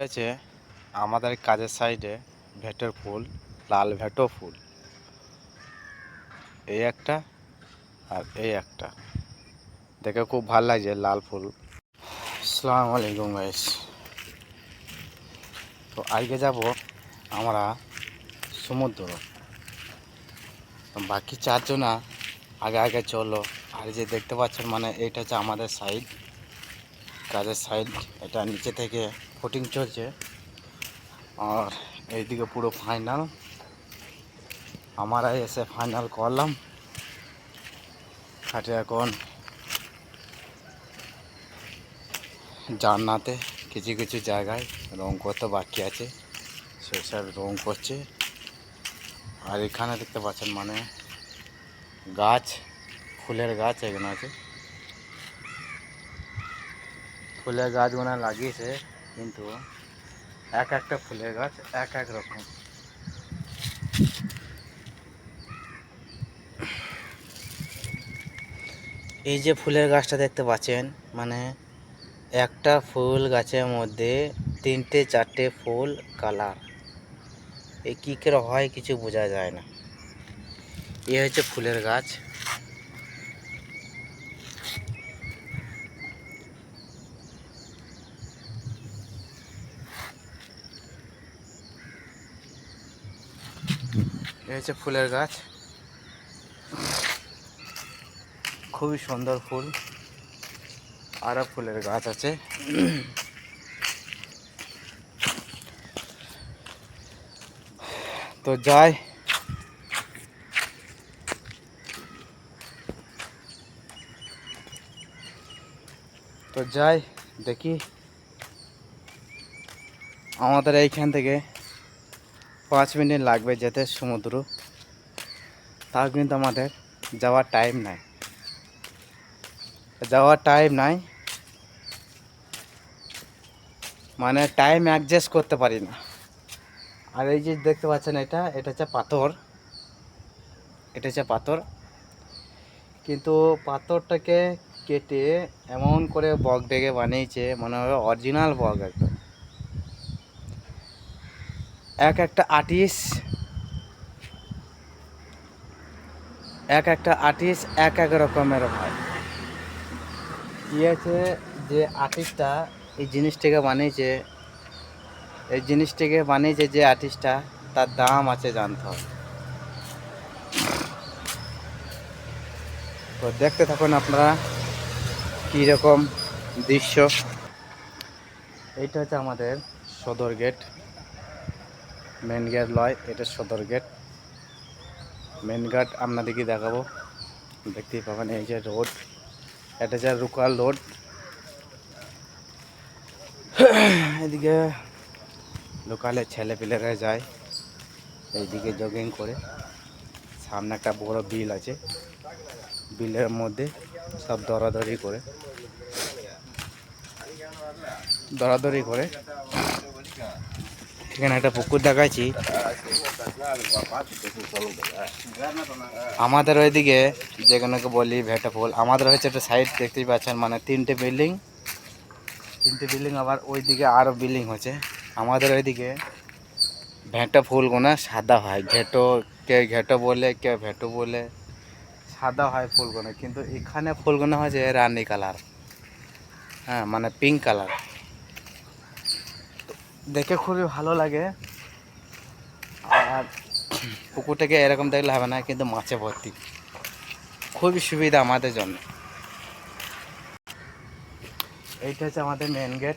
হয়েছে আমাদের কাজের সাইডে ভেটের ফুল, লাল ভেটো ফুল। এই একটা আর এই একটা। দেখে খুব ভালো লাগছে লাল ফুল। আসসালামু আলাইকুম গাইস তো আজকে যাব আমরা সমুদ্র। বাকি চারজনা আগে আগে চলো। আর যে দেখতে পাচ্ছেন মানে এইটা হচ্ছে আমাদের সাইড কাজের সাইড এটা নিচে থেকে ফুটিং চলছে। আর এইদিকে পুরো ফাইনাল আমারাই এসে ফাইনাল করলাম। খাটে এখন জান্নাতে কিছু কিছু জায়গায় রং করতে বাকি আছে। সেসব রং করছে। আর এখানে দেখতে পাচ্ছেন মানে গাছ, ফুলের গাছ এখানে আছে। ফুলের গাছগুলো লাগিয়েছে। কিন্তু এক একটা ফুলের গাছ এক এক রকম। এই যে ফুলের গাছটা দেখতে পাচ্ছেন মানে একটা ফুল গাছের মধ্যে তিনটে চারটে ফুল কালার। এই কী করে হয় কিছু বোঝা যায় না। এ হচ্ছে ফুলের গাছ। হচ্ছে ফুলের গাছ। খুবই সুন্দর ফুল। আরও ফুলের গাছ আছে। তো যাই। তো যাই, দেখি। আমাদের এইখান থেকে পাঁচ মিনিট লাগবে যেতে সমুদ্র। তাও কিন্তু আমাদের যাওয়ার টাইম নাই। যাওয়ার টাইম নাই। মানে টাইম অ্যাডজাস্ট করতে পারি না। আর এই যে দেখতে পাচ্ছেন এটা এটা হচ্ছে পাথর। এটা হচ্ছে পাথর। কিন্তু পাথরটাকে কেটে এমন করে বক ডেকে বানিয়েছে, মনে হবে অরিজিনাল বক একদম। এক একটা আর্টিস্ট, এক একটা আর্টিস্ট এক এক রকমের হয়। কী আছে যে আর্টিস্টটা এই জিনিসটাকে বানিয়েছে, এই জিনিসটাকে বানিয়েছে যে আর্টিস্টটা, তার দাম আছে জানতে হবে। তো দেখতে থাকুন আপনারা কীরকম দৃশ্য। এইটা হচ্ছে আমাদের সদর গেট। মেন গেট লয়, এটা সদর গেট মেন গেট আপনাদেরকে দেখাবো। দেখতেই পাবেন, এই যে রোড এটা হচ্ছে রুকাল রোড এদিকে লোকালে ছেলে পেলেরা যায়, এইদিকে জগিং করে। সামনে একটা বড় বিল আছে। বিলের মধ্যে সব দরাদরি করে। দরাদরি করে এখানে একটা পুকুর দেখাচ্ছি। আমাদের ওইদিকে যেগুলোকে বলি ভেটা ফুল আমাদের হচ্ছে একটা সাইড দেখতেই পাচ্ছেন মানে তিনটে বিল্ডিং তিনটে বিল্ডিং আবার ওইদিকে আরও বিল্ডিং হচ্ছে। আমাদের ওইদিকে ভেঁটা ফুলগুলো সাদা হয়। ঘেটো কে ঘেটো বলে কে ভেটো বলে, সাদা হয় ফুলগুলো। কিন্তু এখানে ফুলগুলো হচ্ছে রানি কালার। হ্যাঁ মানে পিঙ্ক কালার দেখে খুবই ভালো লাগে। আর পুকুরটাকে এরকম দেখলে হবে না, কিন্তু মাছে ভর্তি। খুবই সুবিধা আমাদের জন্য। এইটা হচ্ছে আমাদের মেন গেট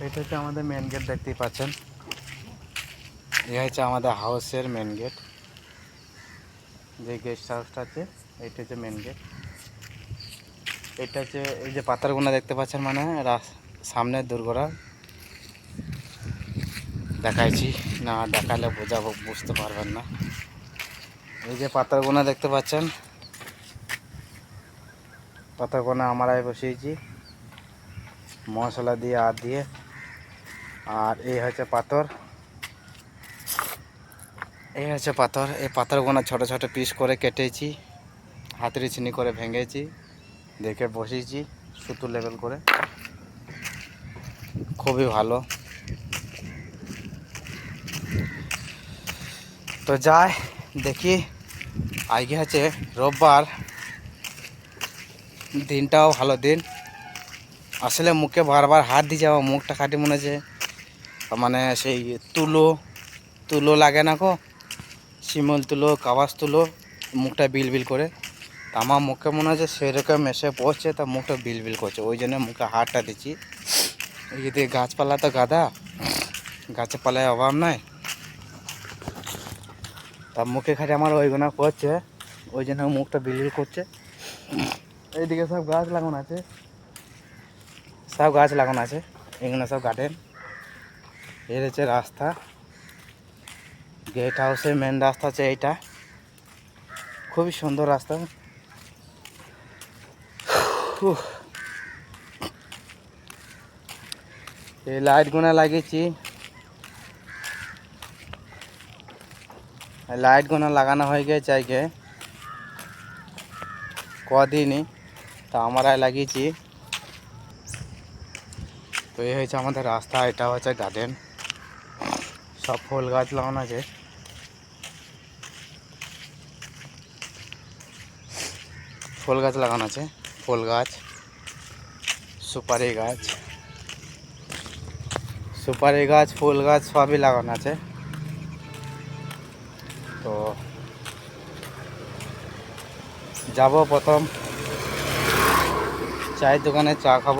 এটা হচ্ছে আমাদের মেন গেট দেখতেই পাচ্ছেন। এই হচ্ছে আমাদের হাউসের মেন গেট যে গেস্ট হাউসটা আছে, এইটা হচ্ছে মেন গেট এটা হচ্ছে এই যে পাতারগুলো দেখতে পাচ্ছেন মানে রাস- সামনে দুর্গরা দেখাইছি। না, দেখালে বোঝাবো, বুঝতে পারবেন না। এই যে পাতারগুলো দেখতে পাচ্ছেন? পাতারগুলো আমরাই বসিয়েছি। মশলা দিয়ে আর দিয়ে। আর এই হচ্ছে পাথর। এই হচ্ছে পাথর। এই পাথরগুলো ছোট ছোট পিস করে কেটেছি। হাতুড়ি চিনি করে ভেঙেছি। দেখে বসিয়েছি। সুতো লেবেল করে। খুবই ভালো। তো যাই, দেখি আজকে আছে রোববার। দিনটাও ভালো দিন। আসলে মুখে বারবার হাত দিয়ে যাওয়া, মুখটা খাটি মনে হচ্ছে। মানে সেই তুলো তুলো লাগে না কো শিমল তুলো, কাবাস তুলো, মুখটা বিল বিল করে। আমার মুখে মনে হচ্ছে সেরকম এসে পড়ছে, তা মুখটা বিল বিল করছে। ওই জন্য মুখে হাতটা দিচ্ছি। এই গাছপালা তো গাদা গাছে পালায় অভাব নাই। তা মুখে খাটে আমার ওইগুলো করছে, ওই জন্য মুখটা বিল বিল করছে। এইদিকে সব গাছ লাগানো আছে। সব গাছ লাগানো আছে, এগুলো সব গার্ডেন। এর হচ্ছে রাস্তা। গেট হাউসের মেন রাস্তা হচ্ছে এইটা। খুবই সুন্দর রাস্তা। এই লাইটগুলো লাগিয়েছি। লাইটগুলো লাগানো হয়ে গেছে আজকে। কদিনই? তা আমরা লাগিয়েছি। তো এই হয়েছে আমাদের রাস্তা, এটা হচ্ছে গার্ডেন সব ফুল গাছ লাগানো আছে। ফুল গাছ লাগানো আছে, ফুল গাছ, সুপারি গাছ। সুপারি গাছ, ফুল গাছ সবই লাগানো আছে। তো যাব প্রথম। চায়ের দোকানে চা খাব।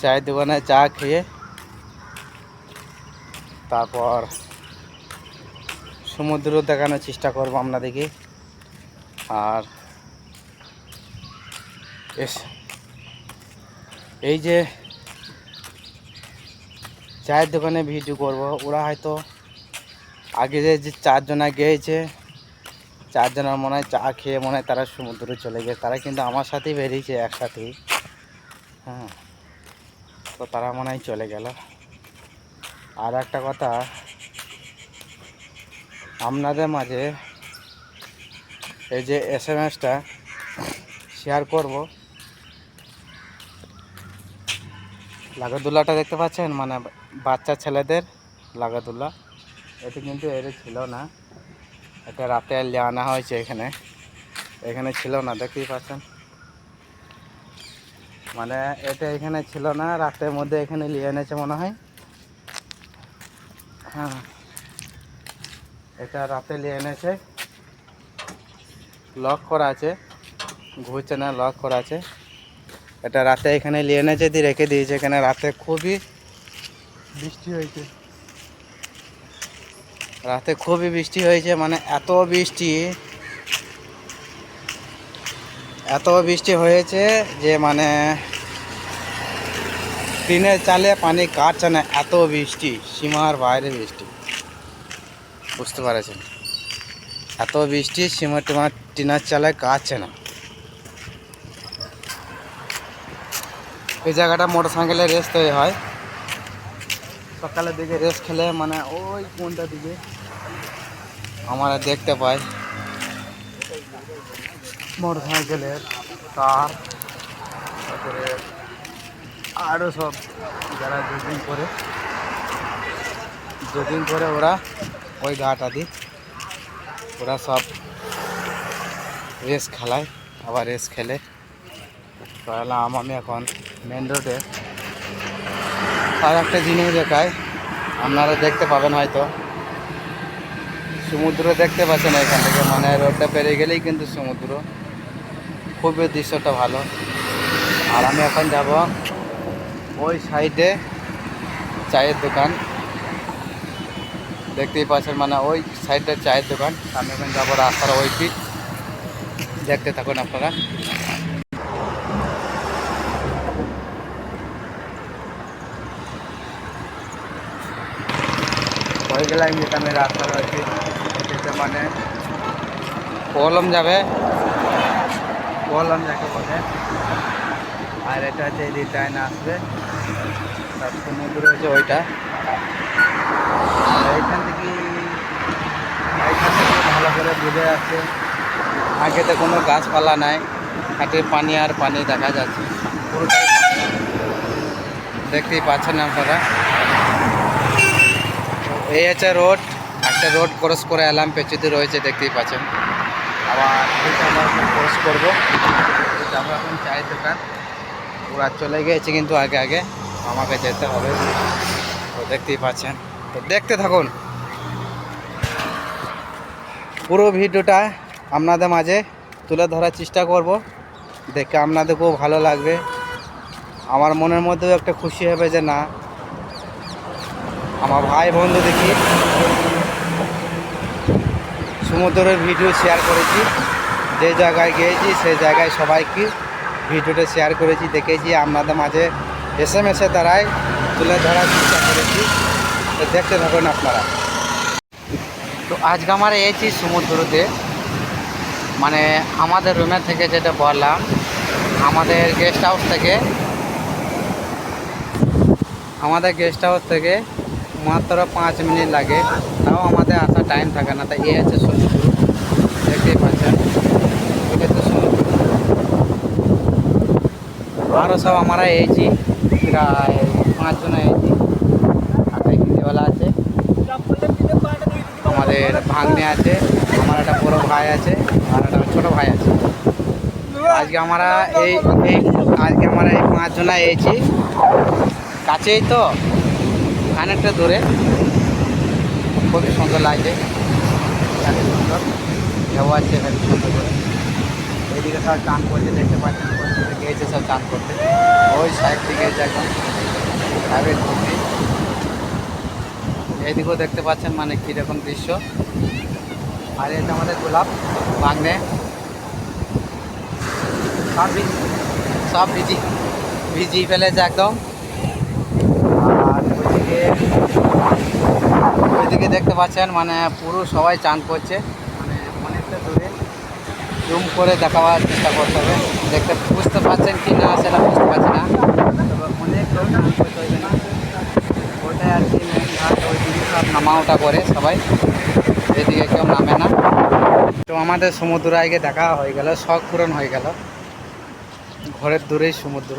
চায়ের দোকানে চা খেয়ে তারপর সমুদ্র দেখানোর চেষ্টা করব আপনাদেরকে। আর এস, এই যে চায়ের দোকানে ভিডিও করব। ওরা হয়তো আগে যে চারজনা গিয়েছে, চারজনের মনে হয় চা খেয়ে মনে হয় তারা সমুদ্রে চলে গেছে তারা কিন্তু আমার সাথেই বেরিয়েছে একসাথেই। হ্যাঁ। তো তারা মনে হয় চলে গেল। আর একটা কথা, আপনাদের মাঝে এই যে এস এম এসটা শেয়ার করব। লাগাদুল্লাটা দেখতে পাচ্ছেন? মানে বাচ্চা ছেলেদের লাগাদুল্লা এটা কিন্তু এর ছিল না। এটা রাতে আনা হয়েছে এখানে। এখানে ছিল না, দেখতেই পাচ্ছেন। মানে এটা এখানে ছিল না, রাতের মধ্যে এখানে নিয়ে এনেছে মনে হয়। হ্যাঁ। এটা রাতে নিয়ে এনেছে। লক করা আছে। ঘুরছে না, লক করা আছে। এটা রাতে এখানে নিয়ে এনেছে দিয়ে রেখে দিয়েছে। এখানে রাতে খুবই বৃষ্টি হয়েছে। রাতে খুবই বৃষ্টি হয়েছে মানে এত বৃষ্টি এত বৃষ্টি হয়েছে যে মানে টিনের চালে পানি কাটছে না এত বৃষ্টি, সীমার বাইরে বৃষ্টি। বুঝতে পারছেন? এত বৃষ্টি, সীমা টিমার টিনের চালে কাটছে না। এই জায়গাটা মোটর সাইকেলে রেস হয়। সকালের দিকে রেস খেলে মানে ওই কোনটা দিকে? আমরা দেখতে পাই। মোটর সাইকেলের কার তারপরে আরও সব যারা জগিং করে। জগিং করে ওরা ওই ঘাটা দি ওরা সব রেস খেলায়, আবার রেস খেলে। তো এলাম আমি এখন মেন রোডে আর একটা জিনিস দেখায়, আপনারা দেখতে পাবেন হয়তো। সমুদ্র দেখতে পাচ্ছেন এখান থেকে মানে রোডটা পেরিয়ে গেলেই কিন্তু সমুদ্র। খুবই দৃশ্যটা ভালো। আর আমি এখন যাব ওই সাইডে চায়ের দোকান। দেখতেই পাচ্ছেন মানে ওই সাইডে চায়ের দোকান। আমি এখন যাব রাস্তার ওই পিঠ দেখতে থাকুন আপনারা। গেলাম যেটা আমি রাস্তা রয়েছে যেতে মানে কলম যাবে? কলম যাকে বলে। আর এটা হচ্ছে রিটার্ন আসবে। তার সমুদ্র হচ্ছে ওইটা। এইখান থেকে এইখান থেকে ভালো করে বুঝে যাচ্ছে আগে তো কোনো গাছপালা নাই। হাটে পানি আর পানি দেখা যাচ্ছে। পুরোটাই দেখতেই পাচ্ছেন আপনারা। এই হচ্ছে রোড, একটা রোড ক্রস করে এলাম পেঁচুতে রয়েছে, দেখতেই পাচ্ছেন। আবার আমরা ক্রস করব। আমরা এখন চায়ের দোকান। ওরা চলে গিয়েছে কিন্তু আগে আগে। আমাকে যেতে হবে। তো দেখতেই পাচ্ছেন। তো দেখতে থাকুন। পুরো ভিডিওটা আপনাদের মাঝে তুলে ধরার চেষ্টা করব। দেখে আপনাদেরকেও ভালো লাগবে। আমার মনের মধ্যেও একটা খুশি হবে যে না আমার ভাই বন্ধু দেখি। সমুদ্রের ভিডিও শেয়ার করেছি। যে জায়গায় গিয়েছি সেই জায়গায় সবাইকে ভিডিওটা শেয়ার করেছি, দেখেছি। আপনাদের মাঝে এস এসে মেসে দ্বারাই তুলে ধরার চেষ্টা করেছি। তো দেখতে থাকুন আপনারা। তো আজকে আমরা এসেছি সমুদ্রতে মানে আমাদের রুমের থেকে যেটা বললাম, আমাদের গেস্ট হাউস থেকে আমাদের গেস্ট হাউস থেকে মাত্র পাঁচ মিনিট লাগে। তাও আমাদের আসার টাইম থাকে না তাই এ হচ্ছে সমুদ্র দেখতেই পাচ্ছেন। এটা হচ্ছে সমুদ্র আরও সব আমরা এসেছি প্রায় পাঁচজন এসেছি একটা হিন্দিওয়ালা আছে। আমাদের ভাগ্নে আছে। আমার একটা বড় ভাই আছে, আর একটা ছোটো ভাই আছে। আজকে আমরা এই আজকে আমরা এই পাঁচজনা এসেছি কাছেই তো? খানিকটা দূরে খুবই সুন্দর লাগছে। এত সুন্দর ঢেউ আছে হেবি সুন্দর করে। এইদিকে সব চান করছে, দেখতে পাচ্ছেন গিয়েছে সব চান করতে ওই সাইড থেকে এখন প্রাইভেট ঘুরতে এইদিকেও দেখতে পাচ্ছেন মানে কীরকম দৃশ্য। আর এটা আমাদের গোলাপ বাগনে। সব ভিজি সব ভিজি ভিজি ফেলেছে একদম। ওইদিকে দেখতে পাচ্ছেন মানে পুরো সবাই চান করছে। মানে অনেকটা দূরে জুম করে দেখাবার চেষ্টা করতে হবে। দেখতে বুঝতে পারছেন কি না, সেটা বুঝতে পারছি না। তবে অনেক নামা ওঠা করে সবাই। এদিকে কেউ নামে না। তো আমাদের সমুদ্র আগে দেখা হয়ে গেল, শখ পূরণ হয়ে গেল। ঘরের দূরেই সমুদ্র।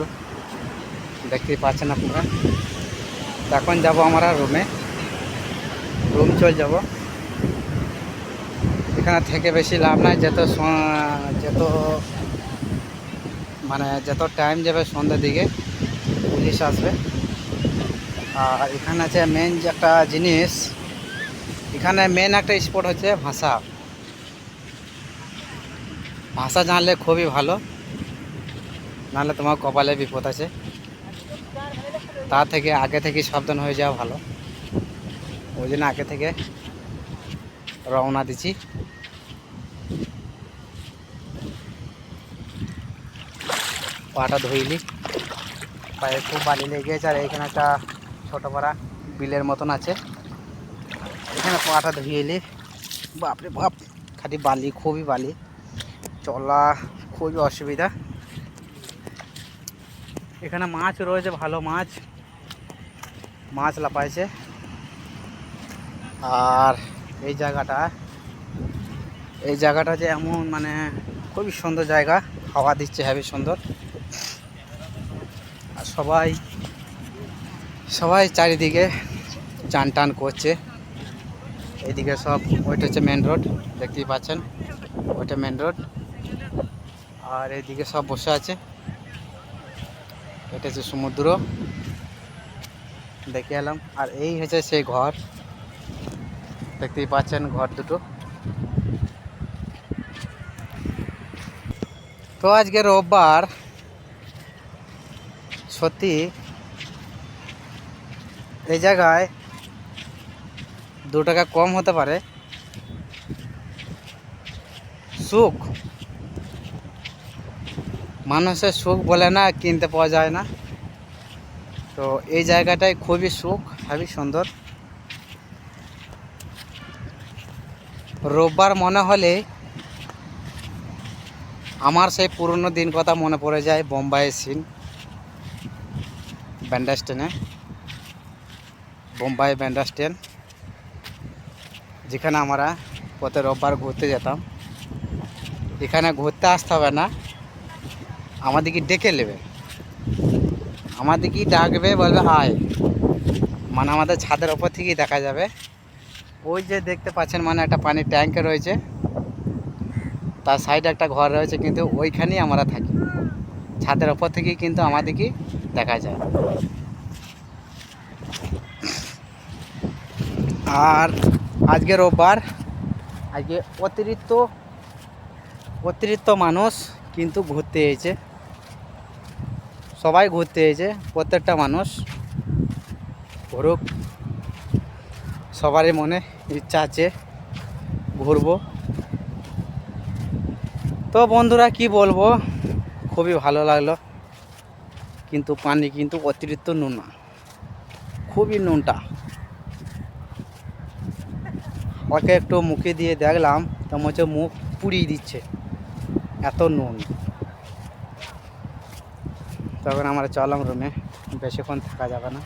দেখতেই পাচ্ছেন আপনারা। এখন যাব আমরা রুমে রুম চল যাব। এখানে থেকে বেশি লাভ নাই, যত যত মানে যত টাইম যাবে সন্ধ্যের দিকে, পুলিশ আসবে। আর এখানে আছে মেন যে একটা জিনিস, এখানে মেন একটা স্পট হচ্ছে ভাষা। ভাষা জানলে খুবই ভালো, নাহলে তোমার কপালে বিপদ আছে। তা থেকে আগে থেকে সাবধান হয়ে যাওয়া ভালো। ওই জন্য আগে থেকে রওনা দিচ্ছি। পাটা ধুইলি। পায়ে খুব বালি লেগে গেছে আর এখানে একটা ছোটো পাড়া বিলের মতন আছে। এখানে পাটা ধুইলি বাপরে বাপ, খালি বালি, খুবই বালি। চলা খুবই অসুবিধা। এখানে মাছ রয়েছে, ভালো মাছ। মাছ লাপাইছে আর এই জায়গাটা এই জায়গাটা যে এমন মানে খুবই সুন্দর জায়গা, হাওয়া দিচ্ছে, হেবি সুন্দর। আর সবাই সবাই চারিদিকে চান টান করছে। এইদিকে সব, ওইটা হচ্ছে মেন রোড দেখতেই পাচ্ছেন, ওইটা মেন রোড আর এইদিকে সব বসে আছে। এটা হচ্ছে সমুদ্র। দেখে এলাম। আর এই হচ্ছে সেই ঘর। দেখতেই পাচ্ছেন ঘর দুটো। তো আজকে রোববার। সত্যি এই জায়গায় দু টাকা কম হতে পারে। সুখ। মানুষের সুখ বলে না, কিনতে পাওয়া যায় না। তো এই জায়গাটায় খুবই সুখ হেবি সুন্দর। রোববার মনে হলে আমার সেই পুরনো দিন কথা মনে পড়ে যায় বোম্বাইয়ের সিন ব্যান্ডা স্ট্যান্ডে বোম্বাই ব্যান্ডা স্ট্যান্ড যেখানে আমরা প্রতি রোববার ঘুরতে যেতাম। এখানে ঘুরতে আসতে হবে না, আমাদেরকে ডেকে নেবে। আমাদেরকেই ডাকবে, বলবে আয় মানে আমাদের ছাদের ওপর থেকেই দেখা যাবে। ওই যে দেখতে পাচ্ছেন মানে একটা পানির ট্যাঙ্কে রয়েছে। তার সাইডে একটা ঘর রয়েছে, কিন্তু ওইখানেই আমরা থাকি। ছাদের ওপর থেকেই কিন্তু আমাদেরকে দেখা যায়। আর আজকে রোববার, আজকে অতিরিক্ত অতিরিক্ত মানুষ কিন্তু ঘুরতে এসেছে। সবাই ঘুরতে এসেছে, প্রত্যেকটা মানুষ ঘুরুক। সবারই মনে ইচ্ছা আছে ঘুরবো। তো বন্ধুরা, কি বলব? খুবই ভালো লাগল। কিন্তু পানি কিন্তু অতিরিক্ত নুনা খুবই নুনটা। ওকে একটু মুখে দিয়ে দেখলাম, তো মনে হচ্ছে মুখ পুড়িয়ে দিচ্ছে। এত নুন। তখন আমরা চলাম রুমে বেশিক্ষণ থাকা যাবে না।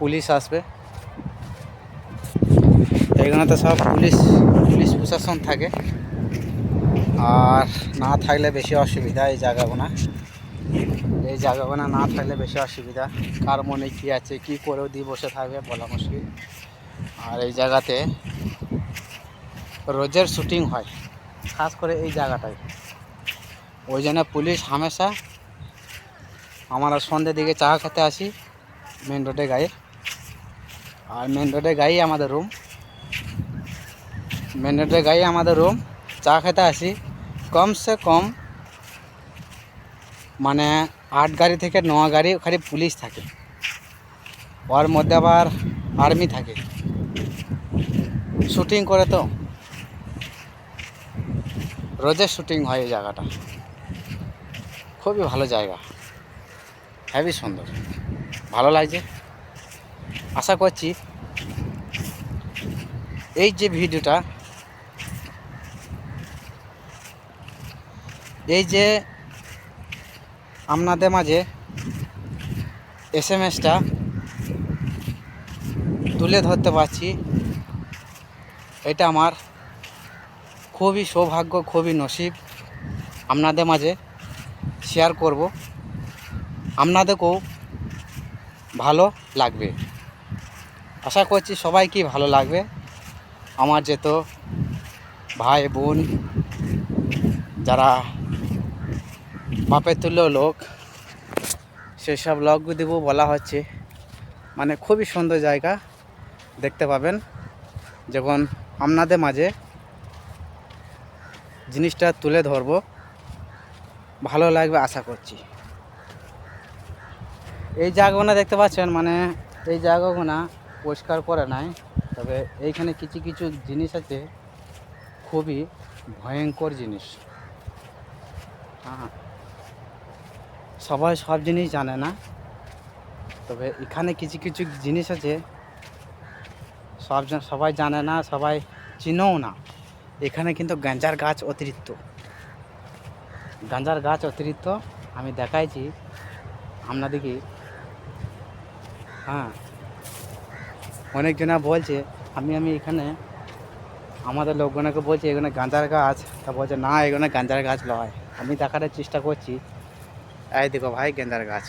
পুলিশ আসবে। এইখানে তো সব পুলিশ পুলিশ প্রশাসন থাকে। আর না থাকলে বেশি অসুবিধা এই জায়গাগুনা এই জায়গাগুনা না থাকলে বেশি অসুবিধা। কার মনে কী আছে, কী করেও দিয়ে বসে থাকবে বলা মুশকিল। আর এই জায়গাতে রোজের শুটিং হয়, খাস করে এই জায়গাটায়। ওই জন্য পুলিশ হামেশা আমরা সন্ধ্যের দিকে চা খেতে আসি মেন রোডে গায়ে। আর মেন রোডে গায়েই আমাদের রুম মেন রোডে গায়ে আমাদের রুম চা খেতে আসি। কমসে কম মানে আট গাড়ি থেকে ন গাড়ি ওখানে পুলিশ থাকে। ওর মধ্যে আবার আর্মি থাকে। শুটিং করে তো। রোজের শুটিং হয় এই জায়গাটা। খুবই ভালো জায়গা। হেবি সুন্দর। ভালো লাগছে। আশা করছি এই যে ভিডিওটা, এই যে আপনাদের মাঝে এস এম এসটা তুলে ধরতে পারছি, এটা আমার খুবই সৌভাগ্য, খুবই নসিব। আপনাদের মাঝে শেয়ার করব। আপনাদেরকেও ভালো লাগবে। আশা করছি সবাইকেই ভালো লাগবে। আমার যেত ভাই, বোন, যারা বাপের তুল্য লোক, সেসব লোক দেবো বলা হচ্ছে। মানে খুবই সুন্দর জায়গা দেখতে পাবেন। যখন আপনাদের মাঝে জিনিসটা তুলে ধরবো, ভালো লাগবে আশা করছি। এই জায়গাগুলো দেখতে পাচ্ছেন মানে এই জায়গাগুলো পরিষ্কার করে নাই, তবে এইখানে কিছু কিছু জিনিস আছে, খুবই ভয়ঙ্কর জিনিস। হ্যাঁ সবাই সব জিনিস জানে না, তবে এখানে কিছু কিছু জিনিস আছে, সব সবাই জানে না, সবাই চিনেও না। এখানে কিন্তু গাঁজার গাছ অতিরিক্ত। গাঁজার গাছ অতিরিক্ত, আমি দেখাইছি, আপনাদেরকে হ্যাঁ। অনেকজনা বলছে, আমি আমি এখানে, আমাদের লোকজনকে বলছি, এখানে গাঁজার গাছ, তা বলছে, না, এখানে গাঁজার গাছ লয় আমি দেখার চেষ্টা করছি, এই দেখো ভাই গেন্দার গাছ।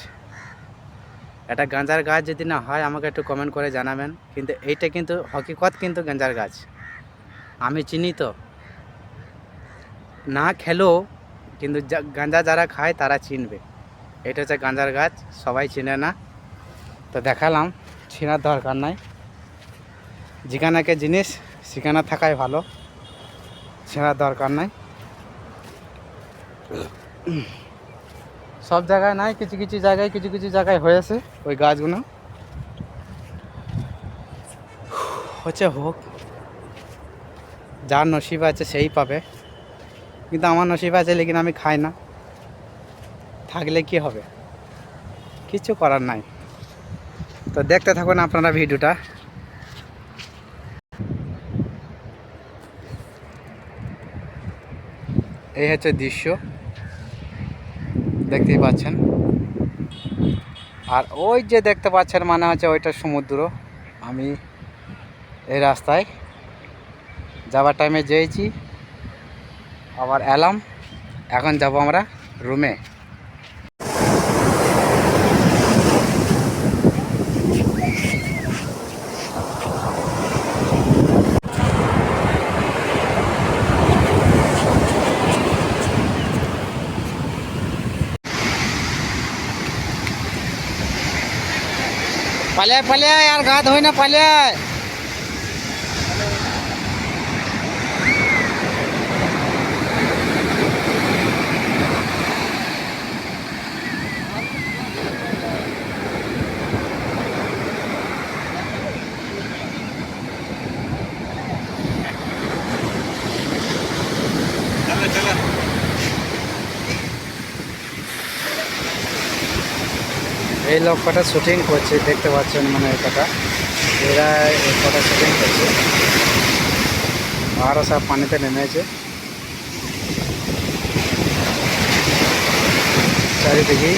এটা গাঁজার গাছ যদি না হয়, আমাকে একটু কমেন্ট করে জানাবেন, কিন্তু এইটা কিন্তু, হকিকত কিন্তু গাঁজার গাছ। আমি চিনি তো। না খেলেও, কিন্তু গাঁজা যারা খায়, তারা চিনবে। এটা হচ্ছে গাঁজার গাছ, সবাই চিনে না। তো দেখালাম চিনার দরকার নাই। যেখানেকে জিনিস, সেখানে থাকাই ভালো। চেনার দরকার নাই। সব জায়গায় নাই, কিছু কিছু জায়গায়, কিছু কিছু জায়গায় হয়েছে ওই গাছগুলো। হচ্ছে হোক, যার নসিব আছে সেই পাবে। কিন্তু আমার নসিব আছে, লেকিন আমি খাই না। থাকলে কি হবে? কিছু করার নাই। তো দেখতে থাকুন আপনারা ভিডিওটা। এই হচ্ছে দৃশ্য। দেখতেই পাচ্ছেন। আর ওই যে দেখতে পাচ্ছেন মানে হচ্ছে ওইটা সমুদ্র। আমি এই রাস্তায় যাওয়ার টাইমে যেয়েছি। আবার এলাম। এখন যাব আমরা রুমে পালিয়ে পালিয়ে আর ঘাত হয় না পালিয়ে এই কটা শুটিং করছে, দেখতে পাচ্ছেন মানে কটা। এরা কটা শুটিং করছে। আরও সব পানিতে নেমেছে। চারিদিকেই